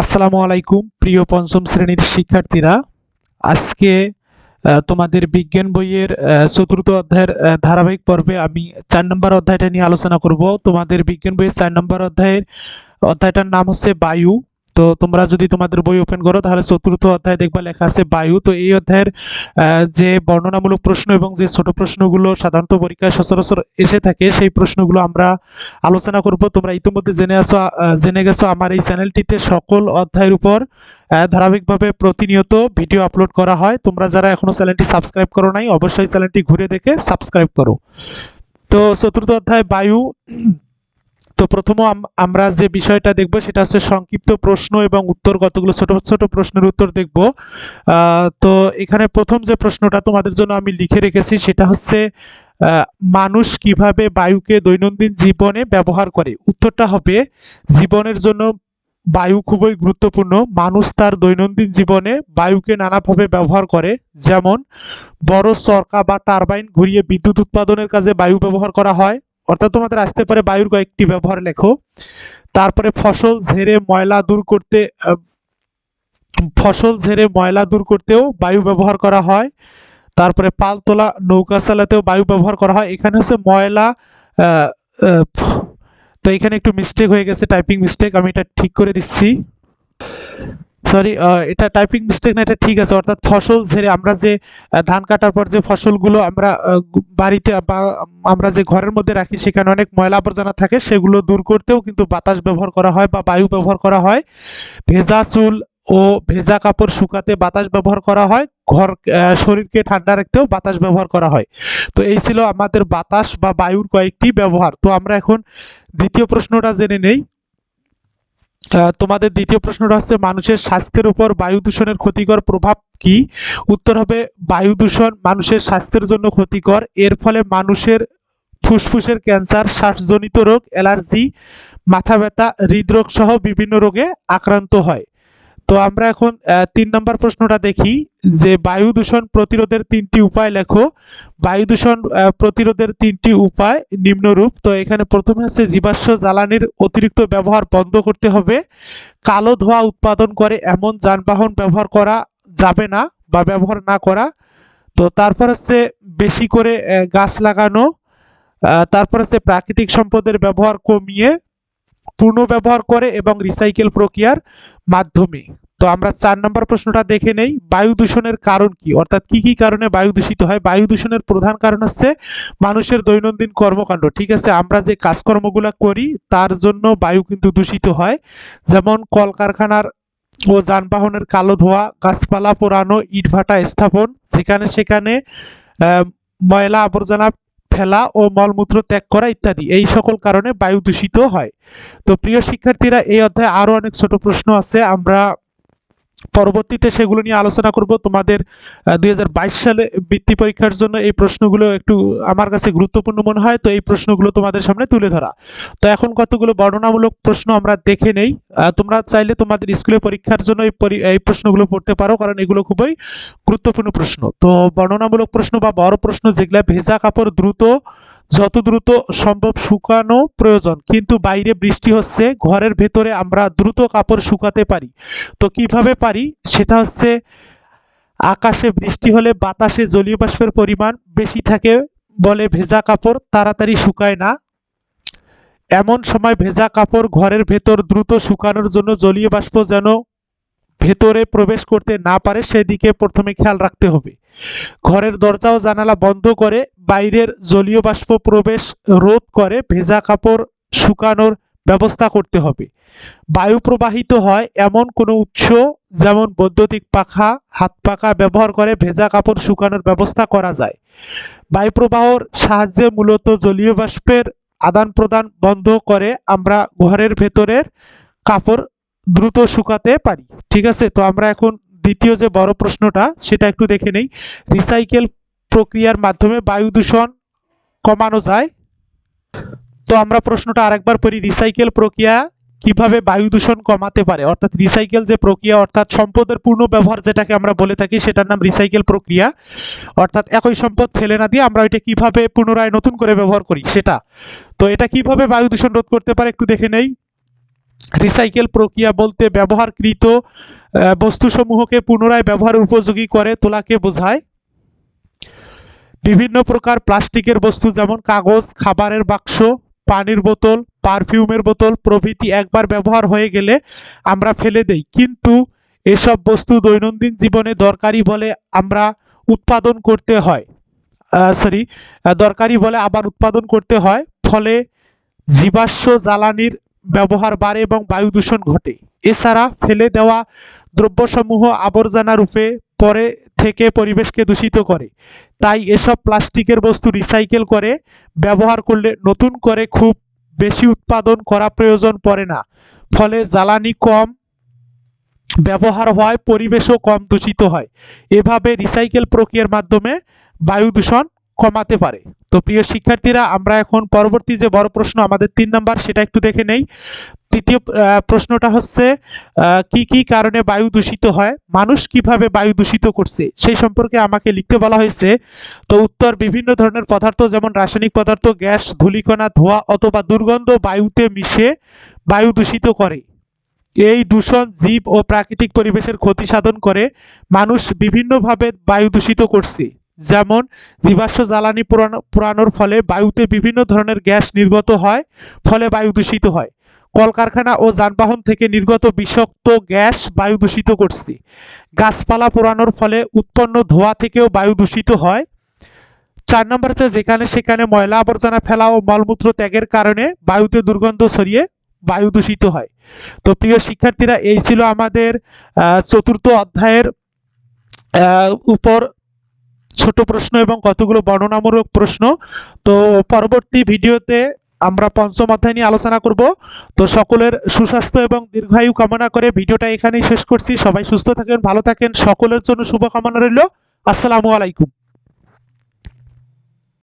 আসসালামু আলাইকুম, প্রিয় পঞ্চম শ্রেণির শিক্ষার্থীরা। আজকে তোমাদের বিজ্ঞান বইয়ের চতুর্থ অধ্যায়ের ধারাবাহিক পর্বে আমি চার নম্বর অধ্যায়টা নিয়ে আলোচনা করব। তোমাদের বিজ্ঞান বইয়ের চার নম্বর অধ্যায়ের, অধ্যায়টার নাম হচ্ছে বায়ু। তো তোমরা যদি তোমাদের বই ওপেন করো, তাহলে চতুর্থ অধ্যায় দেখবা লেখা আছে বায়ু। তো এই অধ্যায়ের যে বর্ণনামূলক প্রশ্ন এবং যে ছোট প্রশ্নগুলো সাধারণত পরীক্ষায় সচরাচর এসে থাকে, সেই প্রশ্নগুলো আমরা আলোচনা করব। তোমরা ইতিমধ্যে জেনে আসো জেনে গেছো আমার এই চ্যানেলটিতে সকল অধ্যায়ের উপর ধারাবাহিকভাবে প্রতিনিয়ত ভিডিও আপলোড করা হয়। তোমরা যারা এখনও চ্যানেলটি সাবস্ক্রাইব করো নাই, অবশ্যই চ্যানেলটি ঘুরে দেখে সাবস্ক্রাইব করো। তো চতুর্থ অধ্যায়, বায়ু। তো প্রথম আমরা যে বিষয়টা দেখব সেটা হচ্ছে সংক্ষিপ্ত প্রশ্ন এবং উত্তর কতগুলো ছোট ছোট প্রশ্নের উত্তর দেখব। তো এখানে প্রথম যে প্রশ্নটা তোমাদের জন্য আমি লিখে রেখেছি সেটা হচ্ছে মানুষ কীভাবে বায়ুকে দৈনন্দিন জীবনে ব্যবহার করে? উত্তরটা হবে, জীবনের জন্য বায়ু খুবই গুরুত্বপূর্ণ। মানুষ তার দৈনন্দিন জীবনে বায়ুকে নানাভাবে ব্যবহার করে। যেমন, বড় চরকা বা টারবাইন ঘুরিয়ে বিদ্যুৎ উৎপাদনের কাজে বায়ু ব্যবহার করা হয়। অর্থাৎ তোমাদের আসতে পারে বায়ুর কয়েকটি ব্যবহার লেখো। তারপরে ফসল ঝেড়ে ময়লা দূর করতে ফসল ঝেড়ে ময়লা দূর করতেও বায়ু ব্যবহার করা হয়। তারপরে পাল তোলা নৌকা চালাতেও বায়ু ব্যবহার করা হয়। এখানে হচ্ছে ময়লা তো এখানে একটু মিস্টেক হয়ে গেছে টাইপিং মিস্টেক আমি এটা ঠিক করে দিচ্ছি। সরি এটা টাইপিং মিস্টেক না, এটা ঠিক আছে। অর্থাৎ ফসল ঝেড়ে আমরা যে ধান কাটার পর যে ফসলগুলো আমরা বাড়িতে বা আমরা যে ঘরের মধ্যে রাখি, সেখানে অনেক ময়লা আবর্জনা থাকে, সেগুলো দূর করতেও কিন্তু বাতাস ব্যবহার করা হয় বা বায়ু ব্যবহার করা হয়। ভেজা চুল ও ভেজা কাপড় শুকাতে বাতাস ব্যবহার করা হয়। ঘর শরীরকে ঠান্ডা রাখতেও বাতাস ব্যবহার করা হয়। তো এই ছিল আমাদের বাতাস বা বায়ুর কয়েকটি ব্যবহার। তো আমরা এখন দ্বিতীয় প্রশ্নটা জেনে নেই। তোমাদের দ্বিতীয় প্রশ্নটা হচ্ছে, মানুষের স্বাস্থ্যের উপর বায়ু দূষণের ক্ষতিকর প্রভাব কি? উত্তর হবে, বায়ু দূষণ মানুষের স্বাস্থ্যের জন্য ক্ষতিকর। এর ফলে মানুষের ফুসফুসের ক্যান্সার, শ্বাসজনিত রোগ, অ্যালার্জি, মাথা ব্যথা হৃদরোগ সহ বিভিন্ন রোগে আক্রান্ত হয়। তো আমরা এখন তিন নম্বর প্রশ্নটা দেখি, যে বায়ু দূষণ প্রতিরোধের তিনটি উপায় লেখো। বায়ু দূষণ প্রতিরোধের তিনটি উপায় নিম্নরূপ। তো এখানে প্রথমে হচ্ছে জীবাশ্ম জ্বালানির অতিরিক্ত ব্যবহার বন্ধ করতে হবে। কালো ধোঁয়া উৎপাদন করে এমন যানবাহন ব্যবহার করা যাবে না বা ব্যবহার না করা। তো তারপর হচ্ছে বেশি করে গাছ লাগানো। তারপর হচ্ছে প্রাকৃতিক সম্পদের ব্যবহার কমিয়ে পুনর্ব্যবহার করে এবং রিসাইকেল প্রক্রিয়ার মাধ্যমে। তো আমরা চার নম্বর প্রশ্নটা দেখে নেই, বায়ু দূষণের কারণ কি? অর্থাৎ কি কি কারণে বায়ু দূষিত হয়? বায়ু দূষণের প্রধান কারণ হচ্ছে মানুষের দৈনন্দিন কর্মকাণ্ড, ঠিক আছে? আমরা যে কাজকর্মগুলো করি, তার জন্য বায়ু কিন্তু দূষিত হয়। যেমন কলকারখানার ও যানবাহনের কালো ধোঁয়া, গাছপালা পোড়ানো, ইটভাটা স্থাপন, যেখানে সেখানে ময়লা আবর্জনা ফেলা ও মলমূত্র ত্যাগ করা ইত্যাদি। এই সকল কারণে বায়ু দূষিত হয়। তো প্রিয় শিক্ষার্থীরা, এই অধ্যায়ে আরও অনেক ছোট প্রশ্ন আছে। আমরা পরবর্তীতে সেগুলো নিয়ে আলোচনা করব। তোমাদের দু হাজার বাইশ সালে বৃত্তি পরীক্ষার জন্য এই প্রশ্নগুলো একটু আমার কাছে গুরুত্বপূর্ণ মনে হয়, তো এই প্রশ্নগুলো তোমাদের সামনে তুলে ধরা। তো এখন কতগুলো বর্ণনামূলক প্রশ্ন আমরা দেখে নেই। তোমরা চাইলে তোমাদের স্কুলে পরীক্ষার জন্য এই পরি- এই প্রশ্নগুলো পড়তে পারো, কারণ এগুলো খুবই গুরুত্বপূর্ণ প্রশ্ন। তো বর্ণনামূলক প্রশ্ন বা বড় প্রশ্ন, যেগুলো ভেজা কাপড় দ্রুত যত দ্রুত সম্ভব শুকানো প্রয়োজন। কিন্তু বাইরে বৃষ্টি হচ্ছে, ঘরের ভেতরে আমরা দ্রুত কাপড় শুকাতে পারি। তো কীভাবে পারি? সেটা হচ্ছে আকাশে বৃষ্টি হলে বাতাসে জলীয় বাষ্পের পরিমাণ বেশি থাকে বলে ভেজা কাপড় তাড়াতাড়ি শুকায় না। এমন সময় ভেজা কাপড় ঘরের ভেতর দ্রুত শুকানোর জন্য জলীয় বাষ্প যেন ভেতরে প্রবেশ করতে না পারে, সেদিকে প্রথমে খেয়াল রাখতে হবে। ঘরের দরজা ও জানালা বন্ধ করে বাইরের জলীয় বাষ্প প্রবেশ রোধ করে ভেজা কাপড় শুকানোর ব্যবস্থা করতে হবে। বায়ু প্রবাহিত হয় এমন কোনো উৎস যেমন বৈদ্যুতিক পাখা, হাত পাখা ব্যবহার করে ভেজা কাপড় শুকানোর ব্যবস্থা করা যায়। বায়ু প্রবাহর সাহায্যে মূলত জলীয় বাষ্পের আদান প্রদান বন্ধ করে আমরা ঘরের ভেতরের কাপড় দ্রুত শুকাতে পারি। ঠিক আছে? তো আমরা এখন দ্বিতীয় যে বড় প্রশ্নটা, সেটা একটু দেখে নেই। রিসাইকেল প্রক্রিয়ার মাধ্যমে বায়ু দূষণ কমানো যায়। তো আমরা প্রশ্নটা আরেকবার পড়ি রিসাইকেল প্রক্রিয়া কীভাবে বায়ু দূষণ কমাতে পারে? অর্থাৎ রিসাইকেল যে প্রক্রিয়া, অর্থাৎ সম্পদের পূর্ণ ব্যবহার যেটাকে আমরা বলে থাকি, সেটার নাম রিসাইকেল প্রক্রিয়া। অর্থাৎ একই সম্পদ ফেলে না দিয়ে আমরা এটা কীভাবে পুনরায় নতুন করে ব্যবহার করি, সেটা। তো এটা কীভাবে বায়ু দূষণ রোধ করতে পারে একটু দেখে নেই। রিসাইকেল প্রক্রিয়া বলতে ব্যবহারকৃত বস্তুসমূহকে পুনরায় ব্যবহার উপযোগী করে তোলাকে বোঝায়। বিভিন্ন প্রকার প্লাস্টিকের বস্তু যেমন কাগজ, খাবারের বাক্স, পানির বোতল, পারফিউমের বোতল প্রভৃতি একবার ব্যবহার হয়ে গেলে আমরা ফেলে দেই। কিন্তু এসব বস্তু দৈনন্দিন জীবনে দরকারি বলে আমরা উৎপাদন করতে হয়। সরি দরকারি বলে আবার উৎপাদন করতে হয়। ফলে জীবাশ্ম জ্বালানির ব্যবহার বাড়ে এবং বায়ু দূষণ ঘটে। এছাড়া ফেলে দেওয়া দ্রব্যসমূহ আবর্জনা রূপে পরে থেকে পরিবেশকে দূষিত করে। তাই এসব প্লাস্টিকের বস্তু রিসাইকেল করে, ব্যবহার করলে নতুন করে খুব বেশি উৎপাদন করা প্রয়োজন পড়ে না। ফলে জ্বালানি কম ব্যবহার হওয়ায় পরিবেশও কম দূষিত হয়। এভাবে রিসাইকেল প্রক্রিয়ার মাধ্যমে বায়ু দূষণ কমাতে পারে। তো প্রিয় শিক্ষার্থীরা, আমরা এখন পরবর্তী যে বড় প্রশ্ন আমাদের তিন নাম্বার, সেটা একটু দেখে নেই। তৃতীয় প্রশ্নটা হচ্ছে কি কি কারণে বায়ু দূষিত হয়? মানুষ কীভাবে বায়ু দূষিত করছে? সেই সম্পর্কে আমাকে লিখতে বলা হয়েছে। তো উত্তর, বিভিন্ন ধরনের পদার্থ যেমন রাসায়নিক পদার্থ, গ্যাস, ধূলিকণা, ধোঁয়া অথবা দুর্গন্ধ বায়ুতে মিশে বায়ু দূষিত করে। এই দূষণ জীব ও প্রাকৃতিক পরিবেশের ক্ষতি সাধন করে। মানুষ বিভিন্নভাবে বায়ু দূষিত করছে। যেমন জীবাশ্ম জ্বালানি পোড়ানো পোড়ানোর ফলে বায়ুতে বিভিন্ন ধরনের গ্যাস নির্গত হয়, ফলে বায়ু দূষিত হয়। কলকারখানা ও যানবাহন থেকে নির্গত বিষাক্ত গ্যাস বায়ু দূষিত করছে। গাছপালা পোড়ানোর ফলে উৎপন্ন ধোঁয়া থেকেও বায়ু দূষিত হয়। চার নম্বর হচ্ছে যেখানে সেখানে ময়লা আবর্জনা ফেলা ও মলমূত্র ত্যাগের কারণে বায়ুতে দুর্গন্ধ ছড়িয়ে বায়ু দূষিত হয়। তো প্রিয় শিক্ষার্থীরা, এই ছিল আমাদের চতুর্থ অধ্যায়ের উপর ছোট প্রশ্ন এবং কতগুলো বর্ণনামূলক প্রশ্ন। তো পরবর্তী ভিডিওতে আমরা পঞ্চম অধ্যায় নিয়ে আলোচনা করব। তো সকলের সুস্বাস্থ্য এবং দীর্ঘায়ু কামনা করে ভিডিওটা এখানেই শেষ করছি। সবাই সুস্থ থাকেন, ভালো থাকেন। সকলের জন্য শুভকামনা রইল। আসসালামু আলাইকুম।